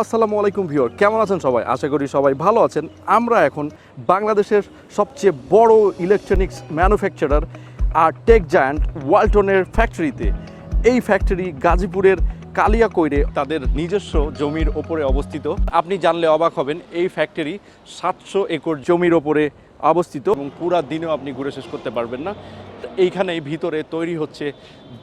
আসসালামু আলাইকুম ভিউর কেমন আছেন সবাই? আশা করি সবাই ভালো আছেন। আমরা এখন বাংলাদেশের সবচেয়ে বড় ইলেকট্রনিক্স ম্যানুফ্যাকচারার আর টেক জায়ান্ট ওয়ালটনের ফ্যাক্টরিতে এই ফ্যাক্টরি গাজীপুরের কালিয়াকৈরে তাদের নিজস্ব জমির ওপরে অবস্থিত। আপনি জানলে অবাক হবেন, এই ফ্যাক্টরি সাতশো একর জমির ওপরে অবস্থিত এবং পুরা দিনেও আপনি ঘুরে শেষ করতে পারবেন না। এইখানেই ভিতরে তৈরি হচ্ছে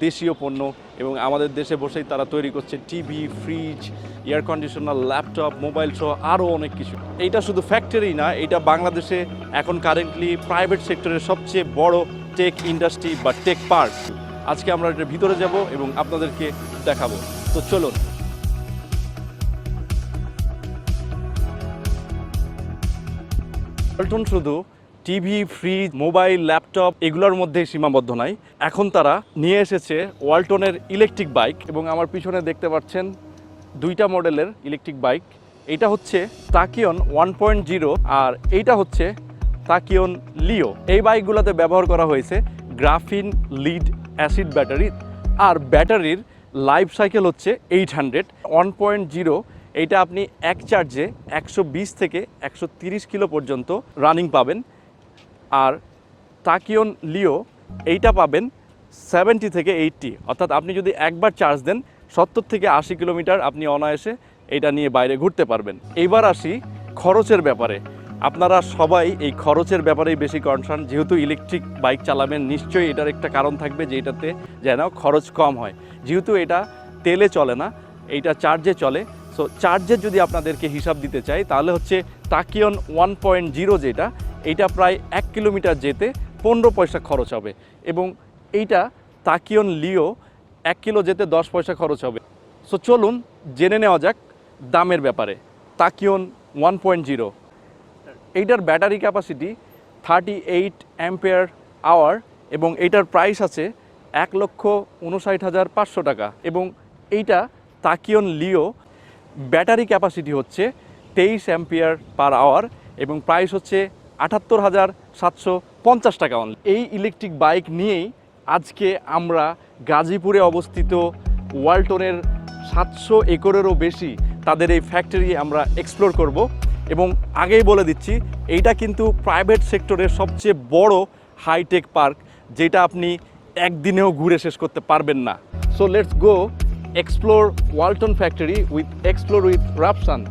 দেশীয় পণ্য এবং আমাদের দেশে বসেই তারা তৈরি করছে TV, fridge, air conditioner, laptop, mobile সহ আরও অনেক কিছু। এইটা শুধু ফ্যাক্টরি না এটা বাংলাদেশে এখন কারেন্টলি প্রাইভেট সেক্টরের সবচেয়ে বড় টেক ইন্ডাস্ট্রি বা টেক পার্ক আজকে আমরা এটার ভিতরে যাব এবং আপনাদেরকে দেখাবো। তো চলুন। ওয়ালটন শুধু টিভি ফ্রিজ মোবাইল ল্যাপটপ এগুলোর মধ্যে সীমাবদ্ধ নাই। এখন তারা নিয়ে এসেছে ওয়ালটনের ইলেকট্রিক বাইক এবং আমার পিছনে দেখতে পাচ্ছেন দুইটা মডেলের ইলেকট্রিক বাইক এটা হচ্ছে তাকিয়ন ওয়ান পয়েন্ট জিরো আর এইটা হচ্ছে তাকিয়ন লিও এই বাইকগুলোতে ব্যবহার করা হয়েছে গ্রাফিন লিড অ্যাসিড ব্যাটারি আর ব্যাটারির লাইফ সাইকেল হচ্ছে eight hundred one point zero এইটা আপনি এক চার্জে একশো বিশ থেকে একশো কিলো পর্যন্ত রানিং পাবেন। আর তাকিয়ন লিও এইটা পাবেন সেভেন্টি থেকে এইটটি। অর্থাৎ আপনি যদি একবার চার্জ দেন, সত্তর থেকে আশি কিলোমিটার আপনি অনায়াসে এটা নিয়ে বাইরে ঘুরতে পারবেন। এইবার আসি খরচের ব্যাপারে। আপনারা সবাই এই খরচের ব্যাপারেই বেশি কনসার্ন যেহেতু ইলেকট্রিক বাইক চালাবেন, নিশ্চয়ই এটার একটা কারণ থাকবে যে এটাতে যেন খরচ কম হয়। যেহেতু এটা তেলে চলে না, এইটা চার্জে চলে। সো চার্জের যদি আপনাদেরকে হিসাব দিতে চাই, তাহলে হচ্ছে তাকিয়ন ওয়ান পয়েন্ট জিরো যেটা, এইটা প্রায় এক কিলোমিটার যেতে পনেরো পয়সা খরচ হবে। এবং এইটা তাকিয়ন লিও এক কিলো যেতে দশ পয়সা খরচ হবে। সো চলুন জেনে নেওয়া যাক দামের ব্যাপারে। তাকিয়ন ওয়ান পয়েন্ট জিরো এইটার battery capacity thirty eight ampere hour এবং এইটার প্রাইস আছে এক লক্ষ উনষাট হাজার পাঁচশো টাকা। এবং এইটা তাকিয়ন লিও ব্যাটারি ক্যাপাসিটি হচ্ছে তেইশ অ্যাম্পিয়ার পার আওয়ার এবং প্রাইস হচ্ছে আটাত্তর হাজার সাতশো পঞ্চাশ টাকা অনলি এই ইলেকট্রিক বাইক নিয়েই আজকে আমরা গাজীপুরে অবস্থিত ওয়ালটনের সাতশো একরেরও বেশি তাদের এই ফ্যাক্টরি আমরা এক্সপ্লোর করব এবং আগেই বলে দিচ্ছি, এইটা কিন্তু প্রাইভেট সেক্টরের সবচেয়ে বড় হাইটেক পার্ক যেটা আপনি একদিনেও ঘুরে শেষ করতে পারবেন না। So let's go explore Walton factory with explore with Rafsan